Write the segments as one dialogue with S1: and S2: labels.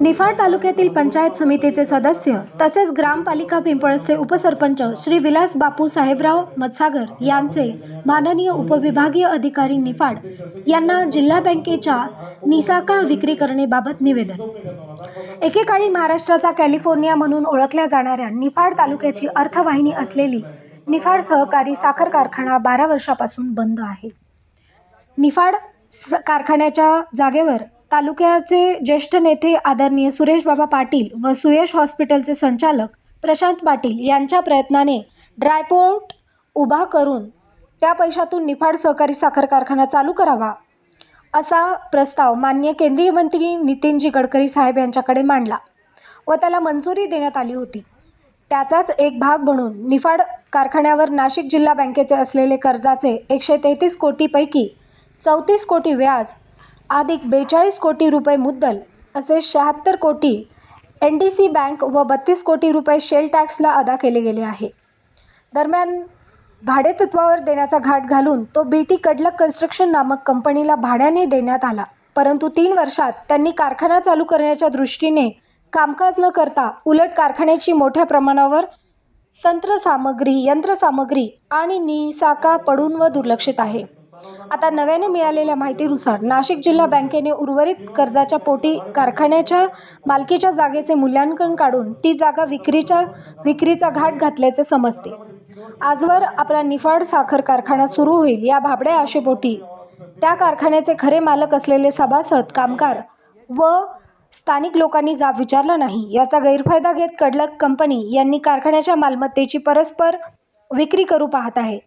S1: निफाड तालुक्यातील पंचायत समितीचे सदस्य तसेच ग्रामपालिका पिंपळसचे उपसरपंच श्री विलास बापू साहेबराव मत्सागर यांचे माननीय उपविभागीय अधिकारी निफाड यांना जिल्हा बँकेच्या निसाका विक्री करणेबाबत निवेदन. एकेकाळी महाराष्ट्राचा कॅलिफोर्निया म्हणून ओळखल्या जाणाऱ्या निफाड तालुक्याची अर्थवाहिनी असलेली निफाड सहकारी साखर कारखाना बारा वर्षापासून बंद आहे. निफाड स कारखान्याच्या जागेवर तालुक्याचे ज्येष्ठ नेते आदरणीय सुरेश बाबा पाटील व सुयश हॉस्पिटलचे संचालक प्रशांत पाटील यांच्या प्रयत्नाने ड्रायपोर्ट उभा करून त्या पैशातून निफाड सहकारी साखर कारखाना चालू करावा असा प्रस्ताव मान्य केंद्रीय मंत्री नितीनजी गडकरी साहेब यांच्याकडे मांडला व त्याला मंजुरी देण्यात आली होती. त्याचाच एक भाग म्हणून निफाड कारखान्यावर नाशिक जिल्हा बँकेचे असलेले कर्जाचे एकशे तेहतीस कोटीपैकी चौतीस कोटी व्याज अधिक बेचाळीस कोटी रुपये मुद्दल असे शहात्तर कोटी एन डी सी बँक व बत्तीस कोटी रुपये शेल टॅक्सला अदा केले गेले आहे. दरम्यान भाडेतत्वावर देण्याचा घाट घालून तो बी टी कडलक कन्स्ट्रक्शन नामक कंपनीला भाड्याने देण्यात आला. परंतु तीन वर्षात त्यांनी कारखाना चालू करण्याच्या दृष्टीने कामकाज न करता उलट कारखान्याची मोठ्या प्रमाणावर संत्रसामग्री यंत्रसामग्री आणि निसाका पडून व दुर्लक्षित आहे. आता नव्याने मिळालेल्या माहितीनुसार नाशिक जिल्हा बँकेने उर्वरित कर्जाच्या पोटी कारखान्याच्या मालकीच्या जागेचे मूल्यांकन काढून ती जागा विक्रीच्या विक्रीचा घाट घातल्याचे समजते. आजवर आपला निफाड साखर कारखाना सुरू होईल या भाबड्या आशेपोटी त्या कारखान्याचे खरे मालक असलेले सभासद कामगार व स्थानिक लोकांनी जाब विचारला नाही. याचा गैरफायदा घेत कडलक कंपनी यांनी कारखान्याच्या मालमत्तेची परस्पर विक्री करू पाहत आहे.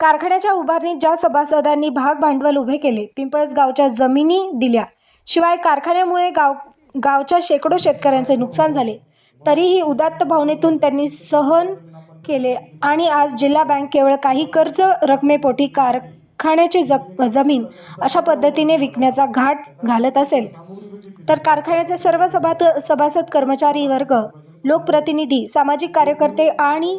S1: कारखान्याच्या उभारणीत ज्या सभासदांनी भाग भांडवल उभे केले पिंपळस गावच्या जमिनी दिल्या. शिवाय कारखान्यामुळे गाव गावच्या शेकडो शेतकऱ्यांचे नुकसान झाले. तरीही उदात्त भावनेतून त्यांनी सहन केले आणि आज जिल्हा बँक केवळ काही कर्ज रकमेपोटी कारखान्याची ज जमीन अशा पद्धतीने विकण्याचा घाट घालत असेल. तर कारखान्याचे सर्व सभात सभासद कर्मचारी वर्ग लोकप्रतिनिधी सामाजिक कार्यकर्ते आणि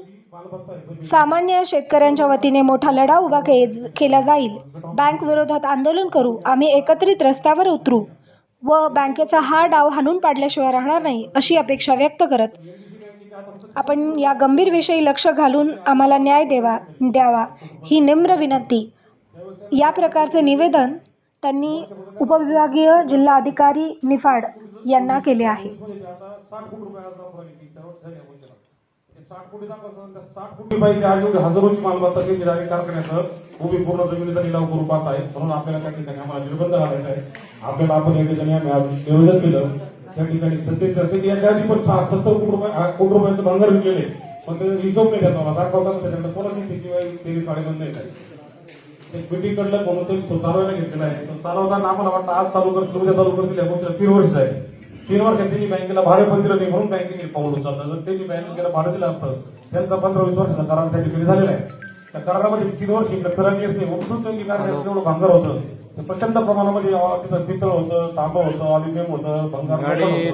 S1: सामान्य शेतकऱ्यांच्या वतीने मोठा लढा उभा के केला जाईल. बँक विरोधात आंदोलन करू. आम्ही एकत्रित रस्त्यावर उतरू. व बँकेचा हा डाव हाणून पाडल्याशिवाय राहणार नाही अशी अपेक्षा व्यक्त करत आपण या गंभीर विषयी लक्ष घालून आम्हाला न्याय देवा द्यावा ही निम्र विनंती. या प्रकारचे निवेदन त्यांनी उपविभागीय जिल्हा अधिकारी निफाड यांना केले आहे.
S2: साठ कोटी दाखवतो साठ कोटी पाहिजे आज एवढी हजारोची मालमत्ता त्यांची जागी कारखान्याचं उभी पूर्ण जमिनीचा लिलाव करू पाहत आहे म्हणून आपल्याला त्या ठिकाणी आम्हाला निर्बंध घालायचा आहे. आपल्याला आपण या ठिकाणी आज निवेदन केलं. त्या ठिकाणी सत्तेत करते याच्या आधी पण सहा सत्तर कोटी रुपये आ- कोटी रुपयांचं भांगर विकलेले पण त्याचा हिशोब नाही देत मला दाखवताना त्याच्याकडे कोणाची त्याशिवाय तेवीस साडेबंद नाही काही ते मिटिंग कडलं म्हणून ते तो चालवायला घेतलेला आहे. चालवताना आम्हाला वाटतं आज चालू करतील उद्या चालू करतील या गोष्टीला तीन वर्ष आहे. तीन वर्षात त्यांनी बँकेला भाडे पण दिलं नाही म्हणून बँकेने पाऊल उचललं. जर त्यांनी बँकेला भाडं दिलं असतं त्यांचा पंधरा वीस वर्षाचा करार त्या ठिकाणी झालेला आहे. त्या करारामध्ये तीन वर्ष इकडे फिरायला नाही. उठून त्यांनी कारखान्यात जेवढं भांगर होतं. ते प्रचंड प्रमाणामध्ये तिथं पितळ होतं तांबं होतं अल्युमिनियम होतं भंगार होतं.